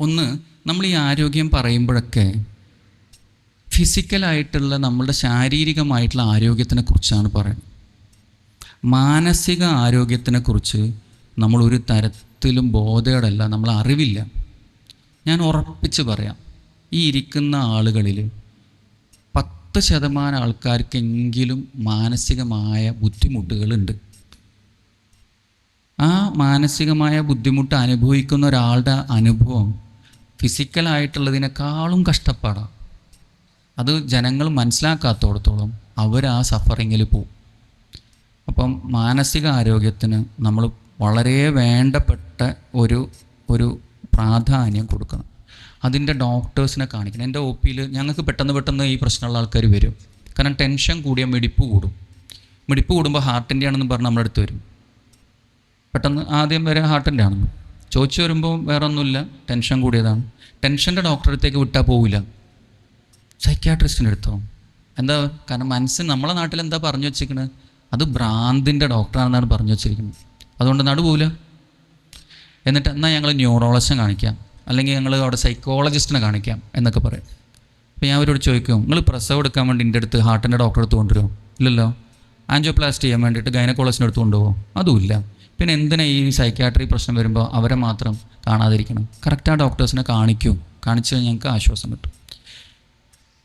ഒന്ന് നമ്മൾ ഈ ആരോഗ്യം പറയുമ്പോഴൊക്കെ ഫിസിക്കലായിട്ടുള്ള നമ്മളുടെ ശാരീരികമായിട്ടുള്ള ആരോഗ്യത്തിനെ കുറിച്ചാണ് പറയുന്നത്. മാനസിക ആരോഗ്യത്തിനെ കുറിച്ച് നമ്മൾ ഒരു തരത്തിലും ബോധയോടല്ല നമ്മൾ അറിവില്ല. ഞാൻ ഉറപ്പിച്ച് പറയാം ഈ ഇരിക്കുന്ന ആളുകളിൽ പത്ത് ശതമാനം ആൾക്കാർക്കെങ്കിലും മാനസികമായ ബുദ്ധിമുട്ടുകളുണ്ട്. ആ മാനസികമായ ബുദ്ധിമുട്ട് അനുഭവിക്കുന്ന ഒരാളുടെ അനുഭവം ഫിസിക്കലായിട്ടുള്ളതിനേക്കാളും കഷ്ടപ്പാടാണ് അത് ജനങ്ങൾ മനസ്സിലാക്കാത്തോടത്തോളം അവർ ആ സഫറിങ്ങിൽ പോവും. അപ്പം മാനസിക ആരോഗ്യത്തിന് നമ്മൾ വളരെ വേണ്ടപ്പെട്ട ഒരു ഒരു പ്രാധാന്യം കൊടുക്കണം. അതിന്റെ ഡോക്ടേഴ്സിനെ കാണിക്കണം. എന്റെ ഒ പിയിൽ ഞങ്ങൾക്ക് പെട്ടെന്ന് പെട്ടെന്ന് ഈ പ്രശ്നമുള്ള ആൾക്കാർ വരും. കാരണം ടെൻഷൻ കൂടിയ മിടിപ്പ് കൂടും. മിടിപ്പ് കൂടുമ്പോൾ ഹാർട്ടിന്റെ ആണെന്ന് പറഞ്ഞ് നമ്മുടെ അടുത്ത് വരും. പെട്ടെന്ന് ആദ്യം വരെ ഹാർട്ടിന്റെ ആണെന്ന്. ചോദിച്ചു വരുമ്പോൾ വേറെ ഒന്നുമില്ല ടെൻഷൻ കൂടിയതാണ്. ടെൻഷന്റെ ഡോക്ടറെ അടുത്തേക്ക് വിട്ടാൽ പോവില്ല. സൈക്യാട്രിസ്റ്റിന്റെ അടുത്തോ? എന്താ? കാരണം മനസ്സിന് നമ്മളെ നാട്ടിൽ എന്താ പറഞ്ഞു വെച്ചിരിക്കുന്നത് അത് ഭ്രാന്തിന്റെ ഡോക്ടറാണെന്നാണ് പറഞ്ഞു വെച്ചിരിക്കുന്നത്. അതുകൊണ്ട് നടു പോവില്ല. എന്നിട്ട് എന്നാൽ ഞങ്ങൾ ന്യൂറോളജിസ്റ്റിനെ കാണിക്കാം. അല്ലെങ്കിൽ ഞങ്ങൾ അവിടെ സൈക്കോളജിസ്റ്റിനെ കാണിക്കാം എന്നൊക്കെ പറയും. അപ്പോൾ ഞാൻ അവരോട് ചോദിക്കും നിങ്ങൾ പ്രസവം എടുക്കാൻ വേണ്ടി എന്റെ അടുത്ത് ഹാർട്ടിന്റെ ഡോക്ടറെ അടുത്ത് കൊണ്ടുവരുമോ ഇല്ലല്ലോ. ആൻജിയോപ്ലാസ്റ്റ് ചെയ്യാൻ വേണ്ടിയിട്ട് ഗൈനക്കോളജിന്റെ അടുത്ത് കൊണ്ടുപോകുമോ അതുമില്ല പിന്നെ എന്തിനാ ഈ സൈക്യാട്രി പ്രശ്നം വരുമ്പോൾ അവരെ മാത്രം കാണാതിരിക്കണം? കറക്റ്റ് ആ ഡോക്ടേഴ്സിനെ കാണിക്കൂ. കാണിച്ചു കഴിഞ്ഞാൽ ഞങ്ങൾക്ക് ആശ്വാസം കിട്ടും.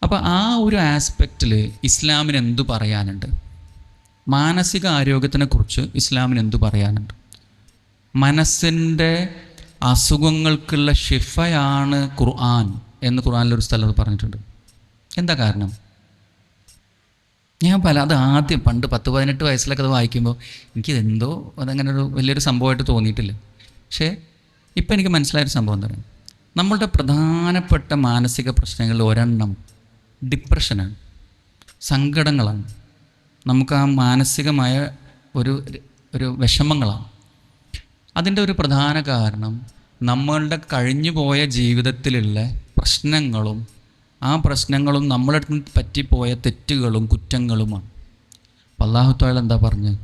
അപ്പോൾ ആ ഒരു ആസ്പെക്റ്റിൽ ഇസ്ലാമിന് എന്തു പറയാനുണ്ട്? മാനസിക ആരോഗ്യത്തിനെക്കുറിച്ച് ഇസ്ലാമിന് എന്തു പറയാനുണ്ട്? മനസ്സിന്റെ അസുഖങ്ങൾക്കുള്ള ഷിഫയാണ് ഖുർആൻ എന്ന് ഖുർആനിലൊരു സ്ഥലത്ത് പറഞ്ഞിട്ടുണ്ട്. എന്താ കാരണം? ഞാൻ പല അത് ആദ്യം പണ്ട് പത്ത് പതിനെട്ട് വയസ്സിലൊക്കെ അത് വായിക്കുമ്പോൾ എനിക്കിതെന്തോ അതങ്ങനെ ഒരു വലിയൊരു സംഭവമായിട്ട് തോന്നിയിട്ടില്ല. പക്ഷേ ഇപ്പം എനിക്ക് മനസ്സിലായൊരു സംഭവം എന്താ പറയുക? നമ്മളുടെ പ്രധാനപ്പെട്ട മാനസിക പ്രശ്നങ്ങളിൽ ഒരെണ്ണം ഡിപ്രഷനാണ്. സങ്കടങ്ങളാണ്. നമുക്ക് ആ മാനസികമായ ഒരു ഒരു വിഷമങ്ങളാണ്. അതിന്റെ ഒരു പ്രധാന കാരണം നമ്മളുടെ കഴിഞ്ഞുപോയ ജീവിതത്തിലുള്ള പ്രശ്നങ്ങളും ആ പ്രശ്നങ്ങളും നമ്മളെ അടുത്ത് പറ്റിപ്പോയ തെറ്റുകളും കുറ്റങ്ങളുമാണ്. അപ്പം അള്ളാഹുത്താൾ എന്താ പറഞ്ഞത്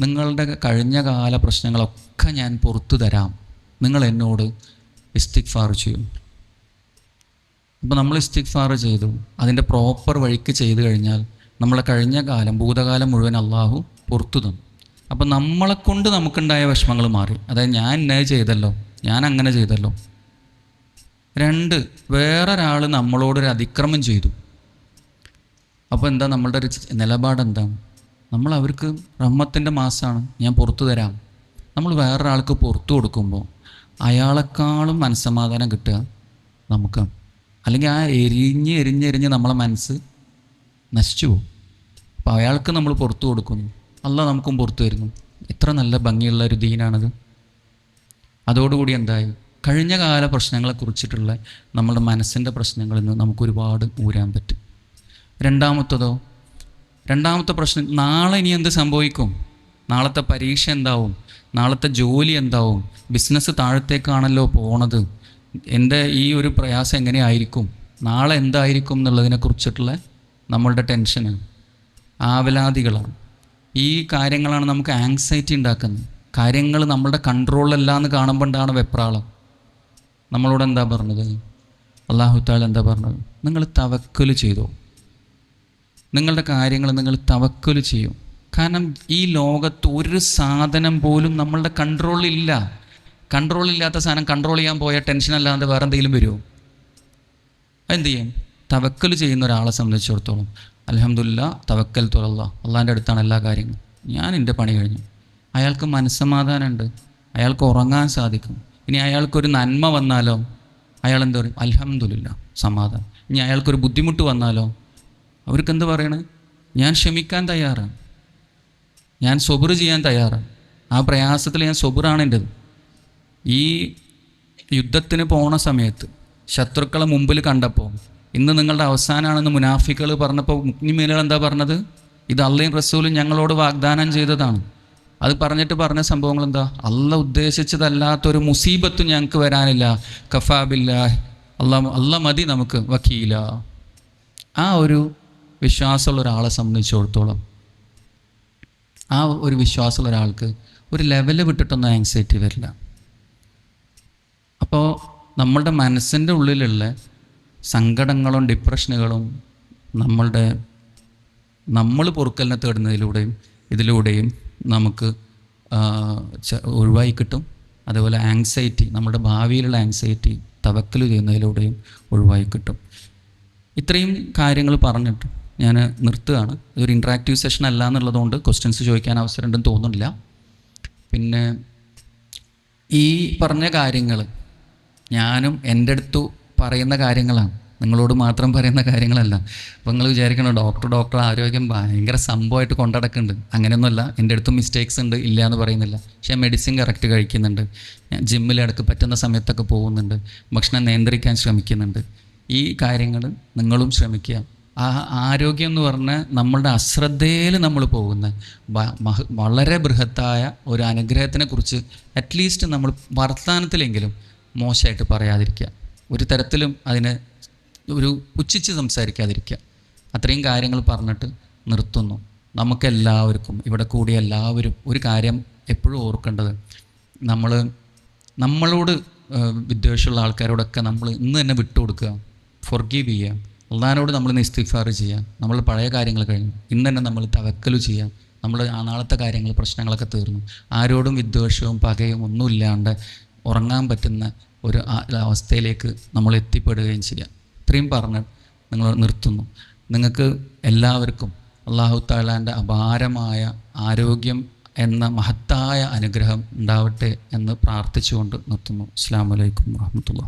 നിങ്ങളുടെ കഴിഞ്ഞ കാല പ്രശ്നങ്ങളൊക്കെ ഞാൻ പുറത്തു തരാം. നിങ്ങൾ എന്നോട് ഇസ്തിഗ്ഫാർ ചെയ്യും. അപ്പോൾ നമ്മൾ ഇസ്തിഗ്ഫാർ ചെയ്തു. അതിന്റെ പ്രോപ്പർ വഴിക്ക് ചെയ്തു കഴിഞ്ഞാൽ നമ്മളെ കഴിഞ്ഞ കാലം ഭൂതകാലം മുഴുവൻ അള്ളാഹു പുറത്തു തന്നു. അപ്പോൾ നമ്മളെക്കൊണ്ട് നമുക്കുണ്ടായ വിഷമങ്ങൾ മാറി. അതായത് ഞാൻ ഇന്നത് ചെയ്തല്ലോ ഞാൻ അങ്ങനെ ചെയ്തല്ലോ. രണ്ട് വേറൊരാൾ നമ്മളോടൊരു അതിക്രമം ചെയ്തു. അപ്പോൾ എന്താ നമ്മളുടെ ഒരു നിലപാട് നമ്മൾ അവർക്ക് റഹ്മത്തിന്റെ മാസമാണ് ഞാൻ പുറത്തു തരാം. നമ്മൾ വേറൊരാൾക്ക് പുറത്തു കൊടുക്കുമ്പോൾ അയാളെക്കാളും മനസ്സമാധാനം കിട്ടുക നമുക്ക്. അല്ലെങ്കിൽ ആ എരിഞ്ഞ് എരിഞ്ഞ് എരിഞ്ഞ് നമ്മളെ മനസ്സ് നശിച്ചു പോകും. അപ്പോൾ അയാൾക്ക് നമ്മൾ പുറത്തു കൊടുക്കുന്നു. അല്ല നമുക്കും പുറത്തു തരുന്നു. എത്ര നല്ല ഭംഗിയുള്ള ഒരു ദീനാണത്. അതോടുകൂടി എന്തായി? കഴിഞ്ഞ കാല പ്രശ്നങ്ങളെ കുറിച്ചിട്ടുള്ള നമ്മളുടെ മനസ്സിന്റെ പ്രശ്നങ്ങളിൽ നിന്ന് നമുക്ക് ഒരുപാട് ഊരാൻ പറ്റും. രണ്ടാമത്തതോ രണ്ടാമത്തെ പ്രശ്നം നാളെ ഇനി എന്ത് സംഭവിക്കും? നാളത്തെ പരീക്ഷ എന്താവും? നാളത്തെ ജോലി എന്താവും? ബിസിനസ് താഴത്തേക്കാണല്ലോ പോണത്. എന്റെ ഈ ഒരു പ്രയാസം എങ്ങനെയായിരിക്കും? നാളെ എന്തായിരിക്കും എന്നുള്ളതിനെ കുറിച്ചിട്ടുള്ള നമ്മളുടെ ടെൻഷന് ആവലാതികളാണ്. ഈ കാര്യങ്ങളാണ് നമുക്ക് ആങ്സൈറ്റി ഉണ്ടാക്കുന്നത്. കാര്യങ്ങൾ നമ്മളുടെ കൺട്രോളിലല്ല എന്ന് കാണുമ്പോണ്ടാണ് വെപ്രാളം. നമ്മളോട് എന്താ പറഞ്ഞത്? അള്ളാഹു താല എന്താ പറഞ്ഞത്? നിങ്ങൾ തവക്കൽ ചെയ്തോ. നിങ്ങളുടെ കാര്യങ്ങൾ നിങ്ങൾ തവക്കൽ ചെയ്യും. കാരണം ഈ ലോകത്ത് ഒരു സാധനം പോലും നമ്മളുടെ കൺട്രോളിലില്ല കൺട്രോളില്ലാത്ത സാധനം കൺട്രോൾ ചെയ്യാൻ പോയ ടെൻഷൻ അല്ലാതെ വേറെ എന്തെങ്കിലും വരുമോ? എന്ത് ചെയ്യും? തവക്കൽ ചെയ്യുന്ന ഒരാളെ സംബന്ധിച്ചിടത്തോളം. അലഹമില്ല തവക്കൽ തുറല്ല അള്ളാന്റെ അടുത്താണ് എല്ലാ കാര്യങ്ങളും. ഞാൻ എന്റെ പണി കഴിഞ്ഞു. അയാൾക്ക് മനസ്സമാധാനമുണ്ട്. അയാൾക്ക് ഉറങ്ങാൻ സാധിക്കും. ഇനി അയാൾക്കൊരു നന്മ വന്നാലോ? അയാൾ എന്താ പറയും? അലഹമില്ല സമാധാനം. ഇനി അയാൾക്കൊരു ബുദ്ധിമുട്ട് വന്നാലോ? അവർക്ക് എന്ത് പറയണേ? ഞാൻ ക്ഷമിക്കാൻ തയ്യാറാണ്. ഞാൻ സ്വബർ ചെയ്യാൻ തയ്യാറാണ്. ആ പ്രയാസത്തിൽ ഞാൻ സ്വബറാണ് എന്റെത് ഈ യുദ്ധത്തിന് പോണ സമയത്ത് ശത്രുക്കളെ മുമ്പിൽ കണ്ടപ്പോൾ ഇന്ന് നിങ്ങളുടെ അവസാനമാണെന്ന് മുനാഫിക്കൾ പറഞ്ഞപ്പോൾ മുക്നിമേലുകൾ എന്താ പറഞ്ഞത്? ഇത് അള്ളയും റസൂലും ഞങ്ങളോട് വാഗ്ദാനം ചെയ്തതാണ്. അത് പറഞ്ഞിട്ട് പറഞ്ഞ സംഭവങ്ങൾ എന്താ? അല്ല ഉദ്ദേശിച്ചതല്ലാത്തൊരു മുസീബത്തും ഞങ്ങൾക്ക് വരാനില്ല. കഫാബില്ല അല്ല അല്ല മതി നമുക്ക് വക്കീല. ആ ഒരു വിശ്വാസമുള്ള ഒരാളെ സംബന്ധിച്ചിടത്തോളം ആ ഒരു വിശ്വാസമുള്ള ഒരാൾക്ക് ഒരു ലെവൽ വിട്ടിട്ടൊന്നും ആങ്സൈറ്റി വരില്ല. അപ്പോൾ നമ്മളുടെ മനസ്സിന്റെ ഉള്ളിലുള്ള സങ്കടങ്ങളും ഡിപ്രഷനുകളും നമ്മളുടെ നമ്മൾ പൊറുക്കലിനെ തേടുന്നതിലൂടെയും ഇതിലൂടെയും നമുക്ക് ഒഴിവായി കിട്ടും. അതുപോലെ ആങ്സൈറ്റി നമ്മുടെ ഭാവിയിലുള്ള ആങ്സൈറ്റി തവക്കൽ ചെയ്യുന്നതിലൂടെയും ഒഴിവായി കിട്ടും. ഇത്രയും കാര്യങ്ങൾ പറഞ്ഞിട്ട് ഞാൻ നിർത്തുകയാണ്. ഇതൊരു ഇൻട്രാക്റ്റീവ് സെഷൻ അല്ല എന്നുള്ളതുകൊണ്ട് ക്വസ്റ്റ്യൻസ് ചോദിക്കാൻ അവസരം ഉണ്ടെന്ന് തോന്നുന്നില്ല. പിന്നെ ഈ പറഞ്ഞ കാര്യങ്ങൾ ഞാനും എന്റെ അടുത്തു പറയുന്ന കാര്യങ്ങളാണ്. നിങ്ങളോട് മാത്രം പറയുന്ന കാര്യങ്ങളല്ല. അപ്പോൾ നിങ്ങൾ വിചാരിക്കണം ഡോക്ടർ ഡോക്ടർ ആരോഗ്യം ഭയങ്കര സംഭവമായിട്ട് കൊണ്ടടക്കുന്നുണ്ട്. അങ്ങനെയൊന്നുമല്ല എന്റെ അടുത്തും മിസ്റ്റേക്സ് ഉണ്ട് ഇല്ല എന്ന് പറയുന്നില്ല. പക്ഷേ മെഡിസിൻ കറക്റ്റ് കഴിക്കുന്നുണ്ട്. ഞാൻ ജിമ്മിൽ ഇടയ്ക്ക് പറ്റുന്ന സമയത്തൊക്കെ പോകുന്നുണ്ട്. ഭക്ഷണം നിയന്ത്രിക്കാൻ ശ്രമിക്കുന്നുണ്ട്. ഈ കാര്യങ്ങൾ നിങ്ങളും ശ്രമിക്കുക. ആ ആരോഗ്യം എന്ന് പറഞ്ഞാൽ നമ്മളുടെ അശ്രദ്ധയിൽ നമ്മൾ പോകുന്ന വളരെ ബൃഹത്തായ ഒരു അനുഗ്രഹത്തിനെ കുറിച്ച് അറ്റ്ലീസ്റ്റ് നമ്മൾ വർത്തമാനത്തിലെങ്കിലും മോശമായിട്ട് പറയാതിരിക്കുക. ഒരു തരത്തിലും അതിനെ ഒരു പുച്ഛിച്ച് സംസാരിക്കാതിരിക്കുക. അത്രയും കാര്യങ്ങൾ പറഞ്ഞിട്ട് നിർത്തുന്നു. നമുക്കെല്ലാവർക്കും ഇവിടെ കൂടിയ എല്ലാവരും ഒരു കാര്യം എപ്പോഴും ഓർക്കേണ്ടത് നമ്മൾ നമ്മളോട് വിദ്വേഷമുള്ള ആൾക്കാരോടൊക്കെ നമ്മൾ ഇന്ന് തന്നെ വിട്ടുകൊടുക്കുക. ഫൊർഗീവ് ചെയ്യുക. അള്ളഹാനോട് നമ്മൾ നിസ്തിഫാർ ചെയ്യുക. നമ്മൾ പഴയ കാര്യങ്ങൾ കഴിഞ്ഞു. ഇന്ന് തന്നെ നമ്മൾ തവക്കലു ചെയ്യുക. നമ്മൾ നാളത്തെ കാര്യങ്ങൾ പ്രശ്നങ്ങളൊക്കെ തീർന്നു. ആരോടും വിദ്വേഷവും പകയും ഒന്നുമില്ലാണ്ട് ഉറങ്ങാൻ പറ്റുന്ന ഒരു അവസ്ഥയിലേക്ക് നമ്മൾ എത്തിപ്പെടുകയും ചെയ്യുക. ഇത്രയും പറഞ്ഞ് നിങ്ങൾ നിർത്തുന്നു. നിങ്ങൾക്ക് എല്ലാവർക്കും അള്ളാഹു താലാന്റെ അപാരമായ ആരോഗ്യം എന്ന മഹത്തായ അനുഗ്രഹം ഉണ്ടാവട്ടെ എന്ന് പ്രാർത്ഥിച്ചുകൊണ്ട് നിർത്തുന്നു. അസ്സാം വലൈക്കും വാഹമത്തുള്ള